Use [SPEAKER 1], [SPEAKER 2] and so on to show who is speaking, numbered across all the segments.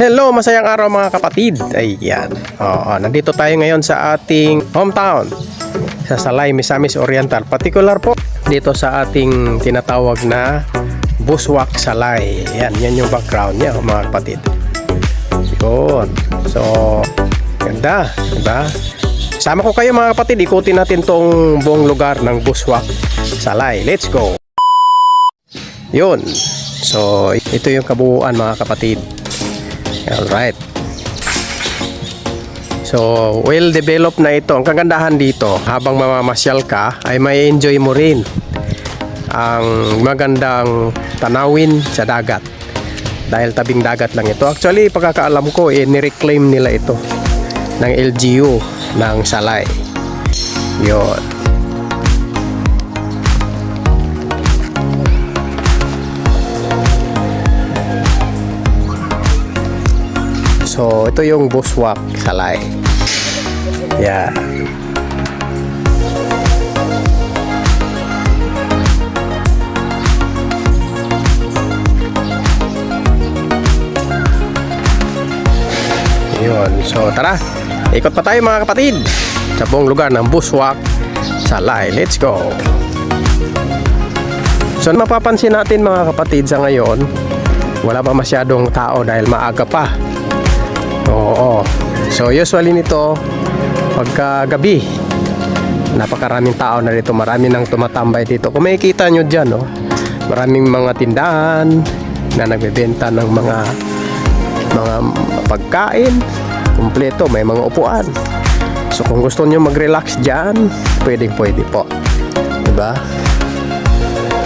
[SPEAKER 1] Hello, masayang araw mga kapatid. Ayan. Oo, nandito tayo ngayon sa ating hometown. Sa Salay, Misamis Oriental. Particular po dito sa ating tinatawag na Buswak Salay. Ayan, yan yung background niya mga kapatid. Yun. So, ganda. Diba? Sama ko kayo mga kapatid. Ikutin natin tong buong lugar ng Buswak Salay. Let's go. Yun. So, ito yung kabuuan mga kapatid. Alright. So, well developed na ito. Ang kagandahan dito, habang mamamasyal ka, ay may enjoy mo rin ang magandang tanawin sa dagat. Dahil tabing dagat lang ito. Actually, pagkakaalam ko, eh, nireclaim nila ito ng LGU ng Salay. Yon. So, ito yung buswak salay. Yeah. Yun. So, tara. Ikot pa tayo mga kapatid sa buong lugar ng buswak salay. Let's go. So, mapapansin natin mga kapatid sa ngayon, wala pa masyadong tao dahil maaga pa. Oo. So usually nito pagka gabi napakaraming tao na dito, marami nang tumatambay dito. Kung makikita nyo dyan, no, maraming mga tindahan na nagbebenta ng mga mga pagkain, kumpleto, may mga upuan. So kung gusto nyo mag-relax dyan, pwedeng pwede po. Diba?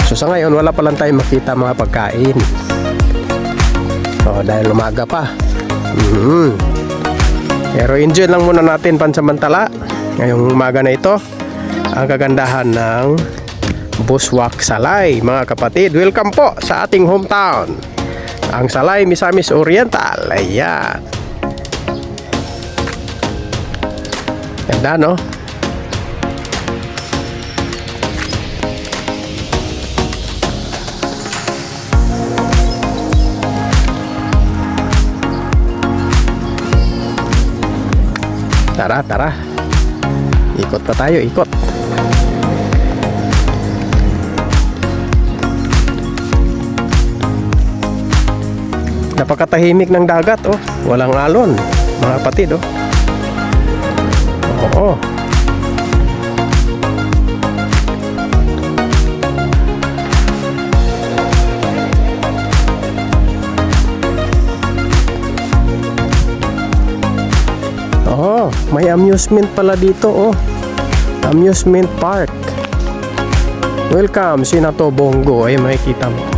[SPEAKER 1] So sa ngayon, wala pa lang tayo makita mga pagkain. So dahil umaga pa. Mhm. Pero enjoy lang muna natin pansamantala ngayong umaga na ito ang kagandahan ng Buswak Salay mga kapatid. Welcome po sa ating hometown. Ang Salay Misamis Oriental. Ayan. Ganda no? Tara, tara. Ikot pa tayo, ikot. Napakatahimik ng dagat, oh. Walang alon, mga kapatid, oh. Oo. Oh, may amusement pala dito, oh. Amusement park. Welcome, Sinato Bongo. Ay, makikita mo.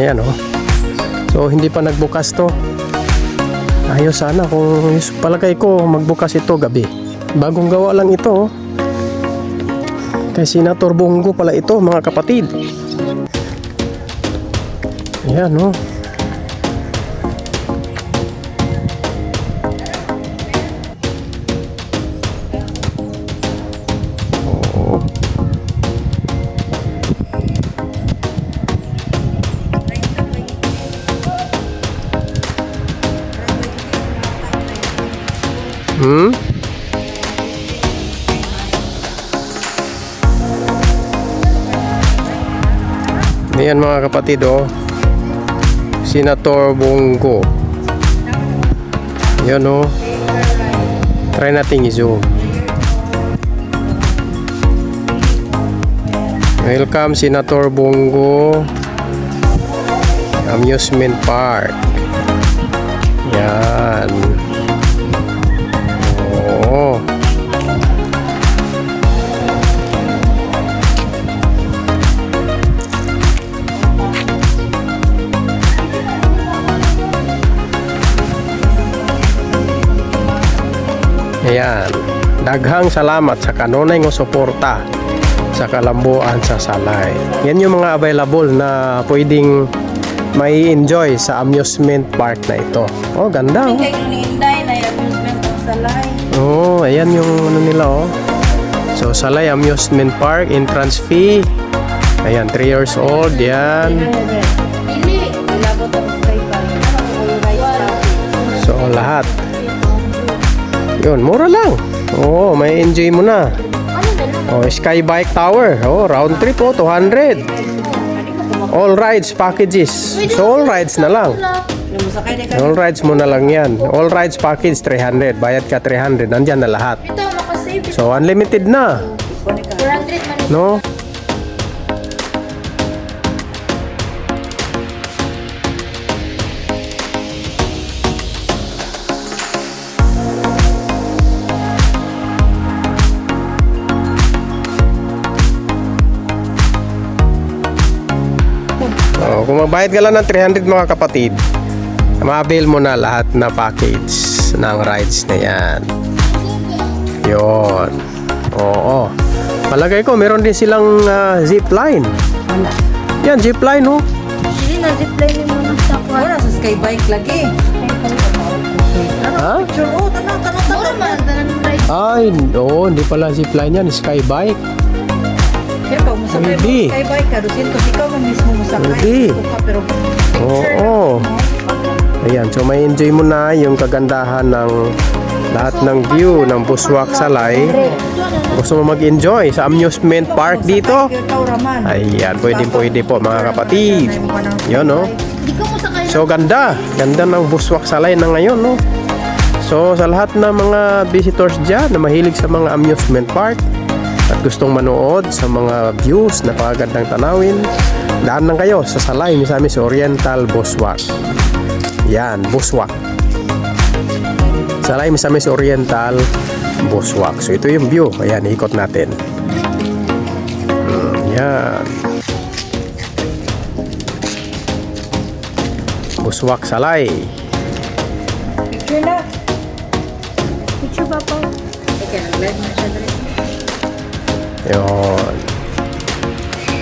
[SPEAKER 1] Ayan oh. So hindi pa nagbukas to. Ayos sana kung palagay ko magbukas ito gabi. Bagong gawa lang ito oh. Kay Senator Bongo pala ito mga kapatid. Ayan oh. Ayan mga kapatid oh. Senator Bongo. Yan oh. Try nating i-zoom. Welcome Senator Bongo Amusement Park. Yan. Daghang salamat sa kanunay nga suporta sa kalambuan sa Salay. Yan yung mga available na pwedeng may enjoy sa amusement park na ito. Oh, ganda oh. Oh, ayan yung ano nila oh. So, Salay Amusement Park, entrance fee. Ayan, 3 years old, yan. So, lahat. Yun, mura lang. Oo, may enjoy mo na. Oh, Sky Bike Tower. Oh, round trip oh, 200. All rides packages. So, all rides na lang. All rides mo na lang yan. All rides package 300. Bayad ka 300. Nandyan na lahat. So, unlimited na.
[SPEAKER 2] 400 man.
[SPEAKER 1] No? Kung magbayad ka lang ng 300 mga kapatid, ma-avail mo na lahat na package ng rides na yan. Yon. Oo. Palagay ko, meron din silang ah, zipline.
[SPEAKER 3] Wala.
[SPEAKER 1] Yan, zipline, oh.
[SPEAKER 2] Sige na, zipline mo na sa kwan.
[SPEAKER 3] Wala sa sky bike lagi.
[SPEAKER 1] Ha?
[SPEAKER 3] Picture. Oh,
[SPEAKER 2] tanan mo ride.
[SPEAKER 1] Ay, oo, hindi pala zipline yan, skybike.
[SPEAKER 3] Mo sa sky bike ka, Rusin, kasi ikaw man mismo.
[SPEAKER 1] Pwede.
[SPEAKER 3] Gusto ka, pero
[SPEAKER 1] Oo. Ayan, so may enjoy mo na yung kagandahan ng lahat ng view ng Buswak Salay. Gusto mo mag-enjoy sa amusement park dito? Ayan, pwede pwede po mga kapatid. Yun, no?
[SPEAKER 2] Mo sakay.
[SPEAKER 1] So ganda, ganda ng Buswak Salay na ngayon, no? So sa lahat ng mga visitors dyan na mahilig sa mga amusement park at gustong manood sa mga views na pagagandang tanawin, daan lang kayo sa Salay, Misamis Oriental Buswak. Yan, Buswak. Salay, Misamis Oriental Buswak. So ito yung view. Ayan, ikot natin. Hmm, yan. Buswak Salay.
[SPEAKER 3] Picture na.
[SPEAKER 2] Picture ba po?
[SPEAKER 3] Ika, nag-live na.
[SPEAKER 1] Yun.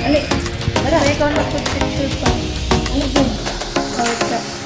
[SPEAKER 3] Ali.
[SPEAKER 2] Wala, ikaw na po picture pa. Ano ba? Kawit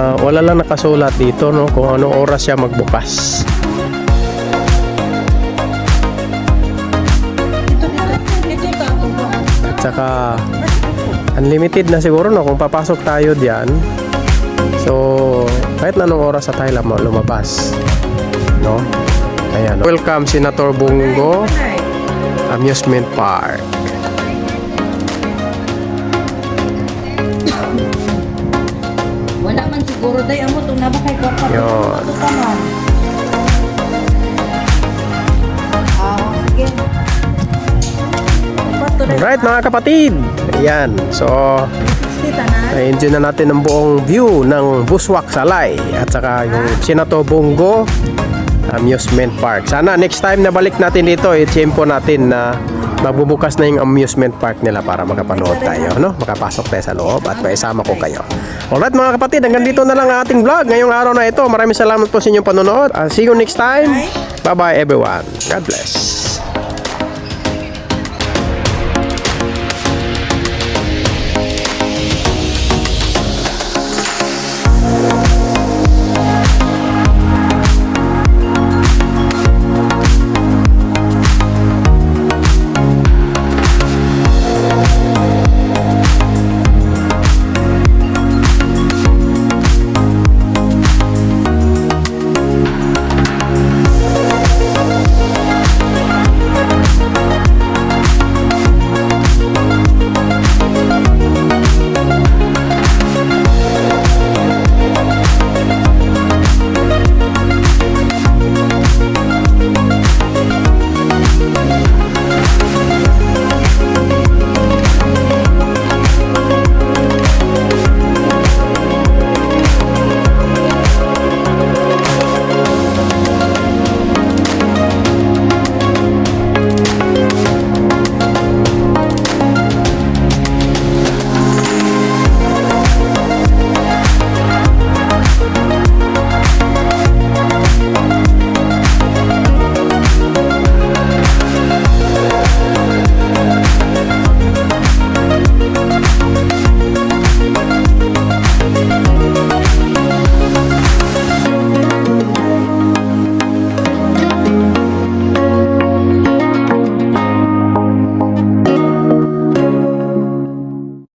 [SPEAKER 1] Ah, wala lang nakasulat dito no kung anong oras siya magbukas. At saka unlimited na siguro no kung papasok tayo diyan. So, kahit na anong oras sa tayo lumabas. No? Ayan. Welcome Senator Bungo. Amusement Park.
[SPEAKER 3] Wala man siguro day amo tong nabakay ko pa.
[SPEAKER 1] Yun.
[SPEAKER 3] Ito man. Ah, sige. Na.
[SPEAKER 1] Alright mga kapatid. Ayan. So. Na-enjoy na natin ang buong view ng Buswak Salay at saka yung Sinato Bungo Amusement Park. Sana next time na balik natin dito, i-tempo natin na magbubukas na yung amusement park nila para makapanood tayo, no? Makapasok tayo sa loob at maisama ko kayo. Alright mga kapatid, hanggang dito na lang ang ating vlog ngayong araw na ito. Maraming salamat po sa inyong panonood. Uh, see you next time. Bye-bye everyone. God bless.